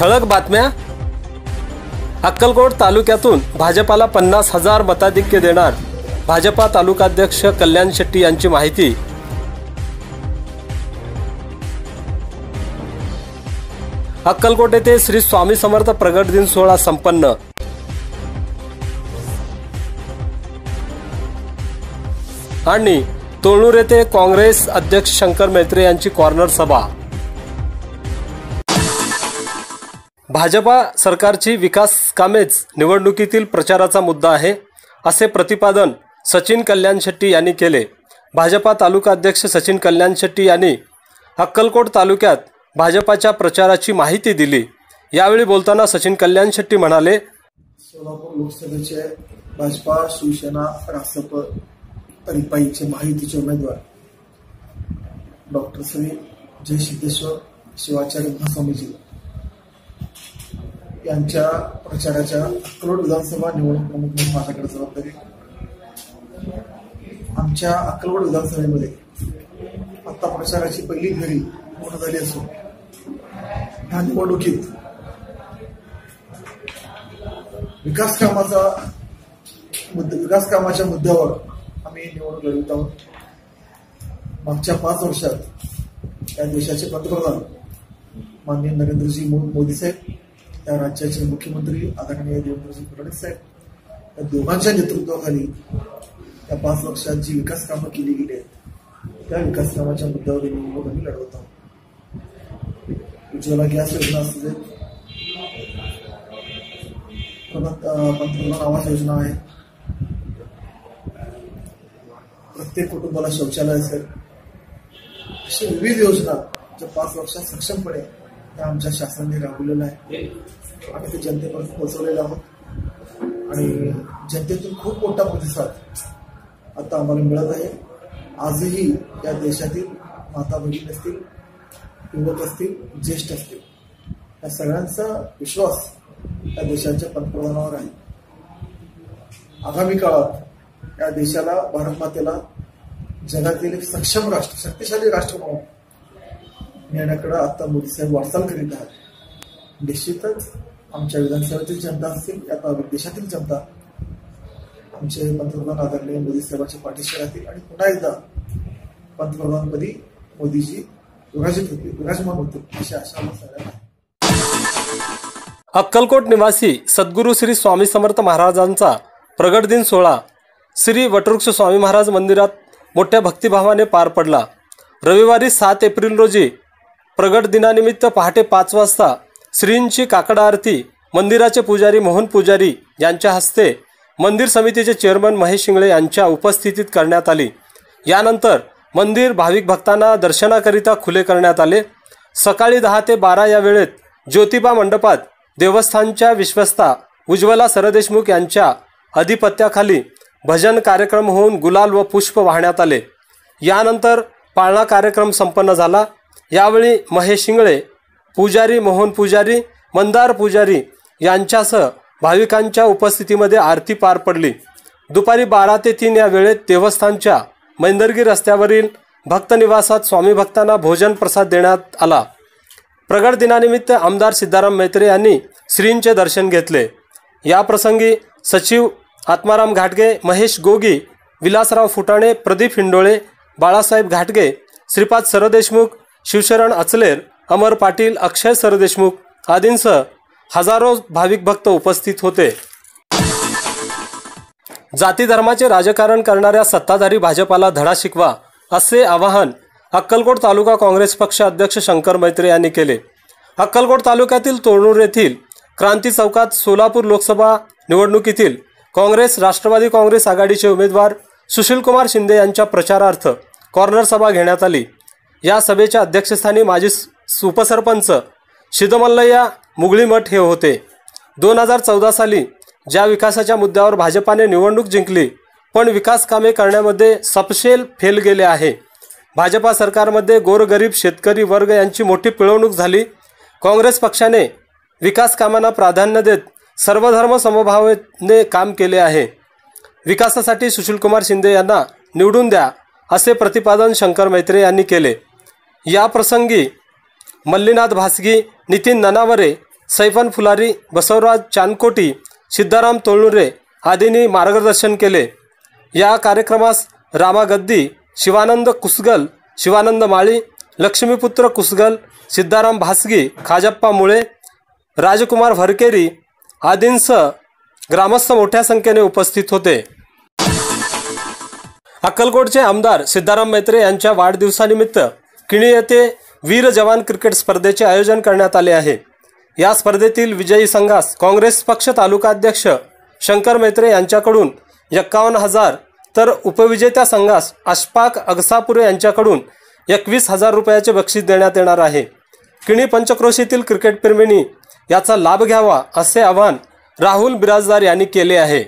ठळक बातम्या. अक्कलकोट तालुक्यातून भाजपाला पन्नास हजार मताधिक्य देणार. भाजपा तालुकाध्यक्ष कल्याण शेट्टी यांची माहिती. अक्कलकोट येथे श्री स्वामी समर्थ प्रगट दिन सोहळा संपन्न. आणि तोळूर येथे काँग्रेस अध्यक्ष शंकर मैत्रे यांची कॉर्नर सभा. भाजपा सरकारची विकास कामेच निवडणुकीतील प्रचाराचा मुद्दा आहे असे प्रतिपादन सचिन कल्याण शेट्टी यांनी केले. भाजपा तालुका अध्यक्ष सचिन कल्याण शेट्टी यांनी अक्कलकोट तालुक्यात भाजपाच्या प्रचाराची माहिती दिली. यावेळी बोलताना सचिन कल्याण शेट्टी म्हणाले सोलापूर लोकसभेचे भाजपा शिवसेना रासप रिपाईचे माहितीचे उमेदवार डॉक्टर श्री जय सिद्धेश्वर शिवाचार्य महास्वामीजी यांच्या प्रचाराच्या अकलोड विधानसभा निवडणूक प्रमुख म्हणून माझ्याकडे जबाबदारी आमच्या अकलोड विधानसभेमध्ये आता प्रचाराची पहिली फेरी पूर्ण झाली असून ह्या निवडणुकीत विकास कामाचा मुद्दा विकास कामाच्या मुद्द्यावर आम्ही निवडणूक लढवत आहोत. मागच्या पाच वर्षात या देशाचे पंतप्रधान माननीय नरेंद्रजी मोदी साहेब त्या राज्याचे मुख्यमंत्री आदरणीय देवेंद्रजी फडणवीस साहेब. या दोघांच्या नेतृत्वाखाली त्या पाच वर्षात जी विकास कामं केली गेली आहेत. त्या विकास कामाच्या मुद्द्यावर निवडणूक आम्ही लढवत आहोत. उज्ज्वला गॅस योजना असू देत पंतप्रधान आवास योजना आहे. प्रत्येक कुटुंबाला शौचालय असेल. अशा विविध योजना ज्या पाच वर्षात सक्षमपणे त्या आमच्या शासनाने राबवलेल्या आहे. आणि ते जनतेपर्यंत पोहोचवलेले आहोत. आणि जनतेतून खूप मोठा प्रतिसाद आता आम्हाला मिळत आहे. आजही या देशातील माता भगिनी असतील युवक असतील ज्येष्ठ असतील या सगळ्यांचा विश्वास या देशाच्या पंतप्रधानावर आहे. आगामी काळात या देशाला भारत मातेला जगातील एक सक्षम राष्ट्र शक्तिशाली राष्ट्र म्हणून नेण्याकडे आता मोदी साहेब वाटचाल करीत आहेत. निश्चितच आमच्या विधानसभेतील जनता असतील आता देशातील जनता आमचे पंतप्रधान आदरणीय मोदी साहेबांच्या पाठीशी राहतील आणि पुन्हा एकदा पंतप्रधानपदी मोदीजी विराजित होतील विराजमान होतील अशी आशा सगळ्यांना आहे. अक्कलकोट निवासी सद्गुरू श्री स्वामी समर्थ महाराजांचा प्रगट दिन सोहळा श्री वटवृक्ष स्वामी महाराज मंदिरात मोठ्या भक्तिभावाने पार पडला. रविवारी सात एप्रिल रोजी प्रगट दिनानिमित्त पहाटे पाच वाजता श्रींची काकड आरती मंदिराचे पुजारी मोहन पुजारी यांच्या हस्ते मंदिर समितीचे चेअरमन महेश शिंगळे यांच्या उपस्थितीत करण्यात आली. यानंतर मंदिर भाविक भक्तांना दर्शनाकरिता खुले करण्यात आले. सकाळी दहा ते बारा या वेळेत ज्योतिबा मंडपात देवस्थानच्या विश्वस्ता उज्ज्वला सरदेशमुख यांच्या अधिपत्याखाली भजन कार्यक्रम होऊन गुलाल व पुष्प वाहण्यात आले. यानंतर पाळणा कार्यक्रम संपन्न झाला. यावेळी महेश शिंगळे पुजारी मोहन पुजारी मंदार पुजारी यांच्यासह भाविकांच्या उपस्थितीमध्ये आरती पार पडली. दुपारी बारा ते तीन या वेळेत देवस्थानच्या मैंदर्गी रस्त्यावरील भक्तनिवासात स्वामी भक्तांना भोजन प्रसाद देण्यात आला. प्रगट दिनानिमित्त आमदार सिद्धाराम मैत्रे यांनी श्रींचे दर्शन घेतले. याप्रसंगी सचिव आत्माराम घाटगे महेश गोगी विलासराव फुटाणे प्रदीप हिंडोळे बाळासाहेब घाटगे श्रीपाद सरदेशमुख शिवशरण अचलेर अमर पाटील अक्षय सरदेशमुख आदींसह हजारो भाविक भक्त उपस्थित होते. जाती धर्माचे राजकारण करणाऱ्या सत्ताधारी भाजपाला धडा शिकवा असे आवाहन अक्कलकोट तालुका काँग्रेस पक्ष अध्यक्ष शंकर मैत्रे यांनी केले. अक्कलकोट तालुक्यातील तोरणूर येथील क्रांती चौकात सोलापूर लोकसभा निवडणुकीतील काँग्रेस राष्ट्रवादी काँग्रेस आघाडीचे उमेदवार सुशीलकुमार शिंदे यांच्या प्रचारार्थ कॉर्नर सभा घेण्यात आली. या सभेच्या अध्यक्षस्थानी माजी उपसरपंच शिदमल्लय्या मुगळीमठ हे होते. दोन हजार चौदा साली ज्या विकासाच्या मुद्द्यावर भाजपाने निवडणूक जिंकली पण विकास कामे करण्यामध्ये सपशेल फेल गेले आहे. भाजपा सरकारमध्ये गोरगरीब शेतकरी वर्ग यांची मोठी पिळवणूक झाली. काँग्रेस पक्षाने विकास कामांना प्राधान्य देत सर्वधर्म समभावने काम केले आहे. विकासासाठी सुशीलकुमार शिंदे यांना निवडून द्या असे प्रतिपादन शंकर मैत्रे यांनी केले. या प्रसंगी मल्लीनाथ भासगी नितीन ननावरे सैफन फुलारी बसवराज चानकोटी सिद्धाराम तोळनुरे आदींनी मार्गदर्शन केले. या कार्यक्रमास रामा गद्दी शिवानंद कुसगल शिवानंद माळी लक्ष्मीपुत्र कुसगल सिद्धाराम भासगी खाजप्पा मुळे राजकुमार भरकेरी आदींसह ग्रामस्थ मोठ्या संख्येने उपस्थित होते. अक्कलकोटचे आमदार सिद्धाराम मैत्रे यांच्या वाढदिवसानिमित्त किणी येथे वीर जवान क्रिकेट स्पर्धेचे आयोजन करण्यात आले आहे. या स्पर्धेतील विजयी संघास काँग्रेस पक्ष तालुकाध्यक्ष शंकर मैत्रे यांच्याकडून एक्कावन्न हजार तर उपविजेत्या संघास अशफाक अगसापुरे यांच्याकडून एकवीस हजार रुपयाचे बक्षीस देण्यात येणार आहे. किणी पंचक्रोशीतील क्रिकेटप्रेमींनी याचा लाभ घ्यावा असे आवाहन राहुल बिराजदार यांनी केले आहे.